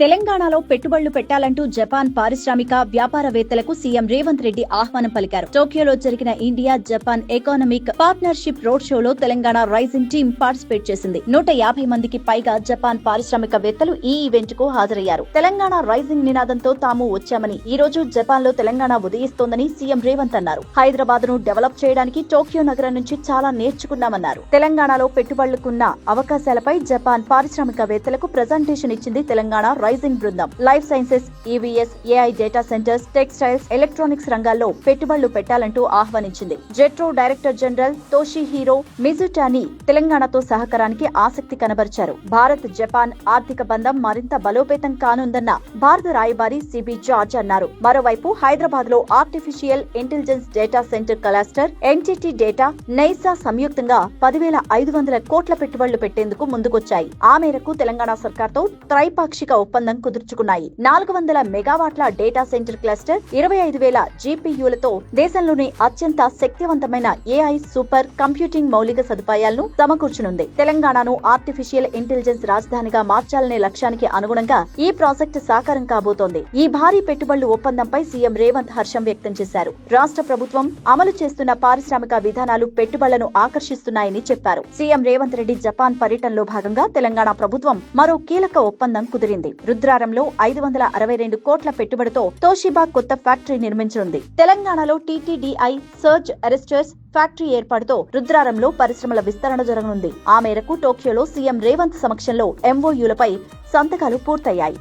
తెలంగాణలో పెట్టుబడులు పెట్టాలంటూ జపాన్ పారిశ్రామిక వ్యాపారవేత్తలకు సీఎం రేవంత్ రెడ్డి ఆహ్వానం పలికారు. టోక్యోలో జరిగిన India Japan economic partnership road షోలో తెలంగాణ రైజింగ్ టీం పార్టిసిపేట్ చేసింది. నూట యాభై మందికి పైగా జపాన్ పారిశ్రామికవేత్తలు ఈ ఈవెంట్కు హాజరయ్యారు. తెలంగాణ రైజింగ్ నినాదంతో తాము వచ్చామని ఈ రోజు జపాన్లో తెలంగాణ ఉదయిస్తోందని సీఎం రేవంత్ అన్నారు. హైదరాబాద్ను డెవలప్ చేయడానికి టోక్యో నగరం నుంచి చాలా నేర్చుకున్నామన్నారు. తెలంగాణలో పెట్టుబడులకున్న అవకాశాలపై జపాన్ పారిశ్రామికవేత్తలకు ప్రజెంటేషన్ ఇచ్చింది తెలంగాణ రైజింగ్ బృందం. Life sciences EVs AI data centres textiles electronics రంగాల్లో పెట్టుబడులు పెట్టాలంటూ ఆహ్వానించింది. JETRO director general Toshihiro Mizutani తెలంగాణతో సహకారానికి ఆసక్తి కనబరిచారు. భారత్ జపాన్ ఆర్థిక బంధం మరింత బలోపేతం కానుందన్న భారత రాయబారి సిబి జార్జ్ అన్నారు. మరోవైపు హైదరాబాద్లో artificial intelligence data centre cluster NTT data Neysa సంయుక్తంగా పదివేల ఐదు వందల కోట్ల పెట్టుబడులు పెట్టేందుకు ముందుకొచ్చాయి. ఆ మేరకు తెలంగాణ సర్కార్తో త్రైపాక్షిక ఒప్పందం కుదుర్చుకున్నాయి. నాలుగు వందల మెగావాట్ల డేటా సెంటర్ క్లస్టర్ ఇరవై ఐదు వేల జీపీయూలతో దేశంలోని అత్యంత శక్తివంతమైన ఏఐ సూపర్ కంప్యూటింగ్ మౌలిక సదుపాయాలను సమకూర్చనుంది. తెలంగాణను ఆర్టిఫిషియల్ ఇంటెలిజెన్స్ రాజధానిగా మార్చాలనే లక్ష్యానికి అనుగుణంగా ఈ ప్రాజెక్టు సాకారం కాబోతోంది. ఈ భారీ పెట్టుబడుల ఒప్పందంపై సీఎం రేవంత్ హర్షం వ్యక్తం చేశారు. రాష్ట్ర ప్రభుత్వం అమలు చేస్తున్న పారిశ్రామిక విధానాలు పెట్టుబడులను ఆకర్షిస్తున్నాయని చెప్పారు. సీఎం రేవంత్ రెడ్డి జపాన్ పర్యటనలో భాగంగా తెలంగాణ ప్రభుత్వం మరో కీలక ఒప్పందం కుదిరింది. రుద్రారంలో ఐదు వందల అరవై రెండు కోట్ల పెట్టుబడితో తోషిబా కొత్త ఫ్యాక్టరీ నిర్మించనుంది. తెలంగాణలో టీటీడీఐ సర్జ్ అరెస్టర్స్ ఫ్యాక్టరీ ఏర్పాటుతో రుద్రారంలో పరిశ్రమల విస్తరణ జరగనుంది. ఆ మేరకు టోక్యోలో సీఎం రేవంత్ సమక్షంలో ఎంఓయూలపై సంతకాలు పూర్తయ్యాయి.